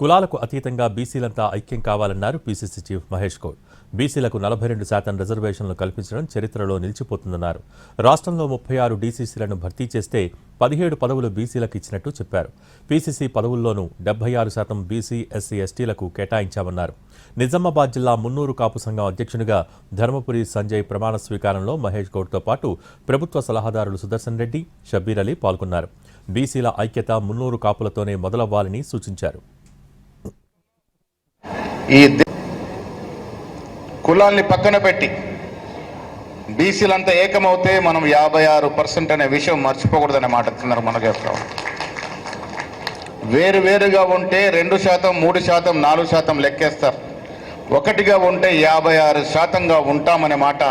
కులాలకు అతీతంగా బీసీలంతా ఐక్యం కావాలన్నారు పీసీసీ చీఫ్ మహేష్ గౌడ్. బీసీలకు నలభై రెండు శాతం రిజర్వేషన్లు కల్పించడం చరిత్రలో నిలిచిపోతుందన్నారు. రాష్ట్రంలో ముప్పై ఆరు డీసీసీలను భర్తీ చేస్తే పదిహేడు పదవులు బీసీలకు ఇచ్చినట్టు చెప్పారు. పీసీసీ పదవుల్లోనూ డెబ్బై ఆరు శాతం బీసీ ఎస్సీ ఎస్టీలకు కేటాయించామన్నారు. నిజామాబాద్ జిల్లా మున్నూరు కాపు సంఘం అధ్యక్షునిగా ధర్మపురి సంజయ్ ప్రమాణ స్వీకారంలో మహేష్ గౌడ్తో పాటు ప్రభుత్వ సలహాదారులు సుదర్శన్ రెడ్డి షబ్బీర్ అలీ పాల్గొన్నారు. బీసీల ఐక్యత మున్నూరు కాపులతోనే మొదలవ్వాలని సూచించారు. ఈ కులాల్ని పక్కన పెట్టి బీసీలంతా ఏకమవుతే మనం యాభై ఆరు పర్సెంట్ అనే విషయం మర్చిపోకూడదనే మాట చెప్తున్నారు మనకు చెప్తాం వేరు వేరుగా ఉంటే రెండు శాతం మూడు శాతం నాలుగు శాతం లెక్కేస్తారు. ఒకటిగా ఉంటే యాభై ఆరు శాతంగా ఉంటామనే మాట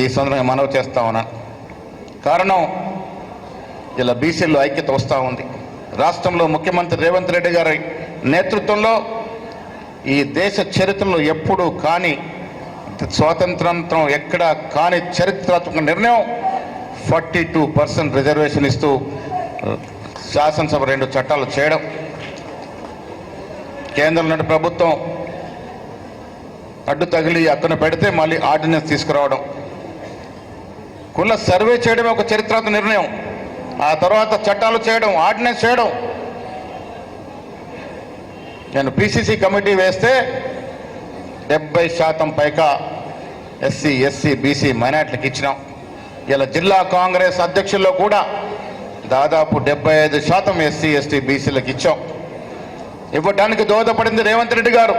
ఈ సందర్భంగా మనవి చేస్తా ఉన్నాను కారణం ఇలా బీసీల్లో ఐక్యత వస్తూ ఉంది. రాష్ట్రంలో ముఖ్యమంత్రి రేవంత్ రెడ్డి గారి నేతృత్వంలో ఈ దేశ చరిత్రలో ఎప్పుడు కాని స్వాతంత్రంతో ఎక్కడ కాని చరిత్రాత్మక నిర్ణయం ఫార్టీ టూ పర్సెంట్ రిజర్వేషన్ ఇస్తూ శాసనసభ రెండు చట్టాలు చేయడం. కేంద్రం నుండి ప్రభుత్వం అడ్డు తగిలి అక్కన పెడితే మళ్ళీ ఆర్డినెన్స్ తీసుకురావడం. కుల సర్వే చేయడమే ఒక చరిత్రాత్మక నిర్ణయం. ఆ తర్వాత చట్టాలు చేయడం ఆర్డినెన్స్ చేయడం. నేను పిసిసి కమిటీ వేస్తే డెబ్బై శాతం పైగా ఎస్సీ ఎస్సీ బీసీ మైనార్టీలకు ఇచ్చినాం. ఇలా జిల్లా కాంగ్రెస్ అధ్యక్షుల్లో కూడా దాదాపు డెబ్బై ఐదు శాతం ఎస్సీ ఎస్టీ బీసీలకు ఇచ్చాం. ఇవ్వడానికి దోహదపడింది రేవంత్ రెడ్డి గారు.